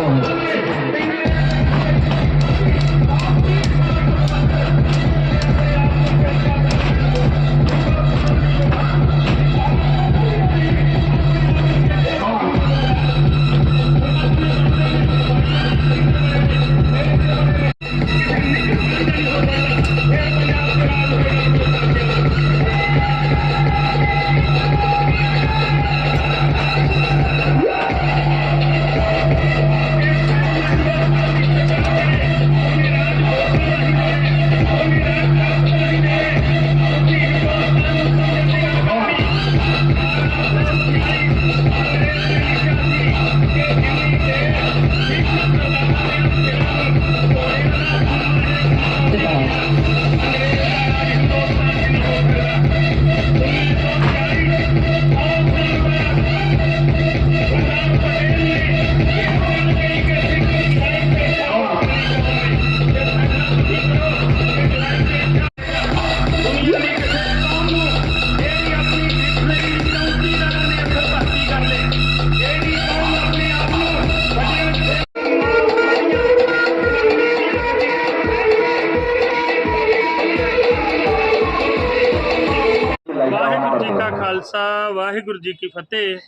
forward. ਜੀ ਕਾ ਖਾਲਸਾ ਵਾਹਿਗੁਰੂ ਜੀ ਕੀ ਫਤਿਹ।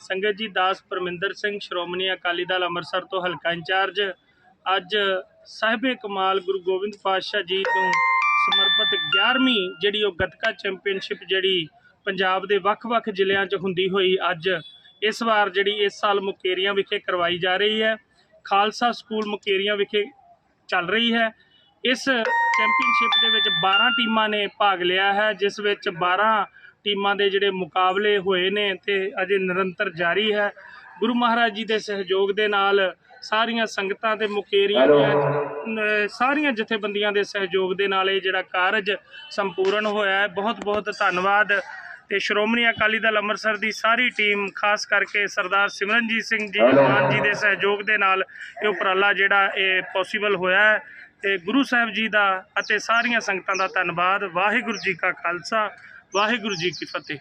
ਸੰਗਤ ਜੀ ਦਾਸ ਪਰਮਿੰਦਰ ਸਿੰਘ ਸ਼੍ਰੋਮਣੀ ਅਕਾਲੀ ਦਲ ਅੰਮ੍ਰਿਤਸਰ ਤੋਂ ਹਲਕਾ ਇੰਚਾਰਜ। ਅੱਜ ਸਾਹਿਬੇ ਕਮਾਲ ਗੁਰੂ ਗੋਬਿੰਦ ਪਾਤਸ਼ਾਹ ਜੀ ਨੂੰ ਸਮਰਪਿਤ 11ਵੀਂ ਜਿਹੜੀ ਉਹ ਗੱਤਕਾ ਚੈਂਪੀਅਨਸ਼ਿਪ ਜਿਹੜੀ ਪੰਜਾਬ ਦੇ ਵੱਖ-ਵੱਖ ਜ਼ਿਲ੍ਹਿਆਂ 'ਚ ਹੁੰਦੀ ਹੋਈ ਅੱਜ ਇਸ ਵਾਰ ਜਿਹੜੀ ਇਸ ਸਾਲ ਮੁਕੇਰੀਆਂ ਵਿਖੇ ਕਰਵਾਈ ਜਾ ਰਹੀ ਹੈ। ਖਾਲਸਾ ਸਕੂਲ ਮੁਕੇਰੀਆਂ ਵਿਖੇ ਚੱਲ ਰਹੀ ਹੈ। ਇਸ ਚੈਂਪੀਅਨਸ਼ਿਪ ਦੇ ਵਿੱਚ 12 ਟੀਮਾਂ ਨੇ ਭਾਗ ਲਿਆ ਹੈ ਜਿਸ ਵਿੱਚ 12 ਟੀਮਾਂ ਦੇ ਜਿਹੜੇ ਮੁਕਾਬਲੇ ਹੋਏ ਨੇ ਤੇ ਅਜੇ ਨਿਰੰਤਰ ਜਾਰੀ ਹੈ। ਗੁਰੂ ਮਹਾਰਾਜ ਜੀ ਦੇ ਸਹਿਯੋਗ ਦੇ ਨਾਲ ਸਾਰੀਆਂ ਸੰਗਤਾਂ ਤੇ ਮੁਕੇਰੀਆਂ ਦੀਆਂ ਸਾਰੀਆਂ ਜਥੇਬੰਦੀਆਂ ਦੇ ਸਹਿਯੋਗ ਦੇ ਨਾਲ ਇਹ ਜਿਹੜਾ ਕਾਰਜ ਸੰਪੂਰਨ ਹੋਇਆ ਹੈ। ਬਹੁਤ ਬਹੁਤ ਧੰਨਵਾਦ ਤੇ ਸ਼੍ਰੋਮਣੀ ਅਕਾਲੀ ਦਲ ਅੰਮ੍ਰਿਤਸਰ ਦੀ ਸਾਰੀ ਟੀਮ ਖਾਸ ਕਰਕੇ ਸਰਦਾਰ ਸਿਮਰਨਜੀਤ ਸਿੰਘ ਜੀ ਮਾਨ ਜੀ ਦੇ ਸਹਿਯੋਗ ਦੇ ਨਾਲ ਇਹ ਉਪਰਾਲਾ ਜਿਹੜਾ ਇਹ ਪੋਸੀਬਲ ਹੋਇਆ ਹੈ। ਤੇ ਗੁਰੂ ਸਾਹਿਬ ਜੀ ਦਾ ਅਤੇ ਸਾਰੀਆਂ ਸੰਗਤਾਂ ਦਾ ਧੰਨਵਾਦ। ਵਾਹਿਗੁਰੂ ਜੀ ਕਾ ਖਾਲਸਾ। ਵਾਹਿਗੁਰੂ ਜੀ ਕੀ ਫਤਿਹ।